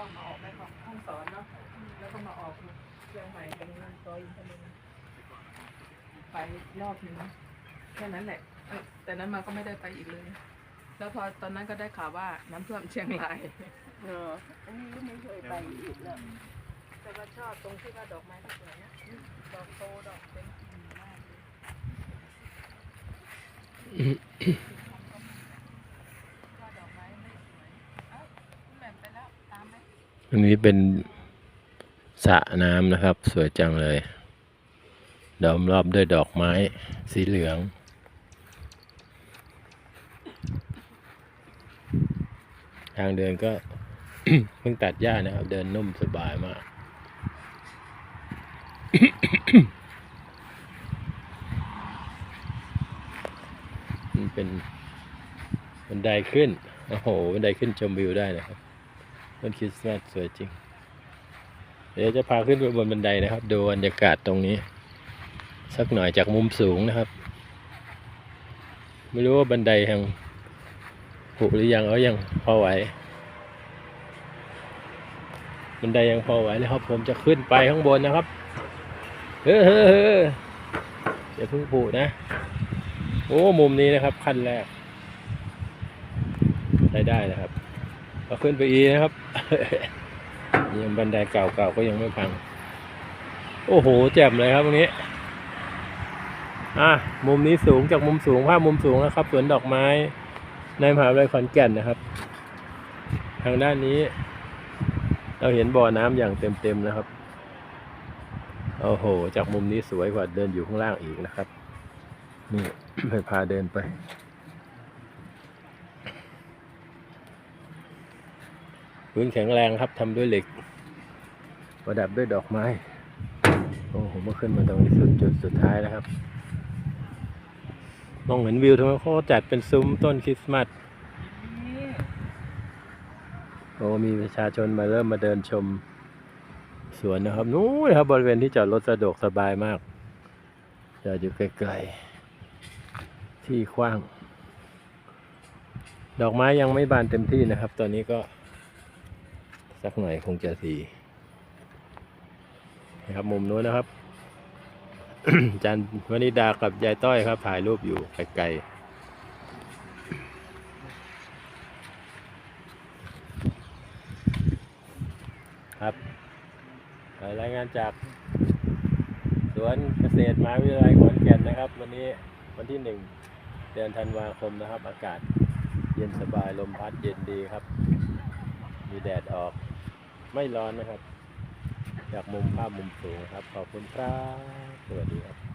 ็มาออกในห้องสอนเนาะแล้วก็มาออกเชียงใหม่ไปนั่นต่ออีกคนนึงไปรอบนึงแค่นั้นแหละแต่นั้นมาก็ไม่ได้ไปอีกเลย แล้วพอตอนนั้นก็ได้ข่าวว่าน้ำท่วมเชียงรายเอออันนี้ไม่เคยไปอีกแล้วแต่ว่าชอบตรงที่ว่าดอกไม้สวยนะดอกโตดอกเต็มมากเลย อันนี้เป็นสระน้ำนะครับ สวยจังเลยล้อมรอบด้วยดอกไม้สีเหลือง ทางเดินก็เพิ่งตัดหญ้านะครับ เดินนุ่มสบายมาก มันเป็นบันไดขึ้น โอ้โหบันไดขึ้นชมวิวได้นะครับ ต้นคริสต์มาสสวยจริง เดี๋ยวจะพาขึ้นไปบนบันไดนะครับ ดูบรรยากาศตรงนี้ สักหน่อยจากมุมสูงนะครับ ไม่รู้ว่าบันไดยังผุหรือยังเอายังพอไหว บันไดยังพอไหวเลยครับ ผมจะขึ้นไปข้างบนนะครับ เฮ้อเฮ้อเฮ้ออย่าเพิ่งผุนะ โอ้ มุมนี้นะครับขั้นแรกได้ได้นะครับ ก็ขึ้นไปอีกนะครับยังบันไดเก่าๆก็ยังไม่พัง โอ้โหแจ่มเลยครับตรงนี้ อะมุมนี้สูงจากมุมสูงภาพมุมสูงนะครับสวนดอกไม้ ในมหาวิทยาลัยขอนแก่นนะครับ ทางด้านนี้ เราเห็นบ่อน้ำอย่างเต็มๆนะครับโอ้โห จากมุมนี้สวยกว่าเดินอยู่ข้างล่างอีกนะครับ นี่ไปพาเดินไป พื้นแข็งแรงครับทำด้วยเหล็ก ประดับด้วยดอกไม้โอ้ผมมาขึ้นมาตรงนี้สุดจุดสุดท้ายแล้วครับมองเห็นวิวทำไมเขาจัดเป็นซุ้มต้นคริสต์มาสโอ้มีประชาชนมาเริ่มมาเดินชมสวนนะครับนู้นครับบริเวณที่จอดรถสะดวกสบายมากจอดอยู่ไกลๆที่กว้าง ดอกไม้ยังไม่บานเต็มที่นะครับ ตอนนี้ก็ สักหน่อยคงจะสีนะครับมุมนู้นนะครับจันวนิดากับยายต้อยครับ ถ่ายรูปอยู่ไกลๆครับรายงานจากสวนเกษตรมหาวิทยาลัยขอนแก่นนะครับ วันนี้วันที่หนึ่งเดือนธันวาคมนะครับ อากาศเย็นสบายลมพัดเย็นดีครับ มีแดดออก ไม่ร้อนนะครับ จากมุมภาพมุมสูงครับ ขอบคุณครับ สวัสดีครับ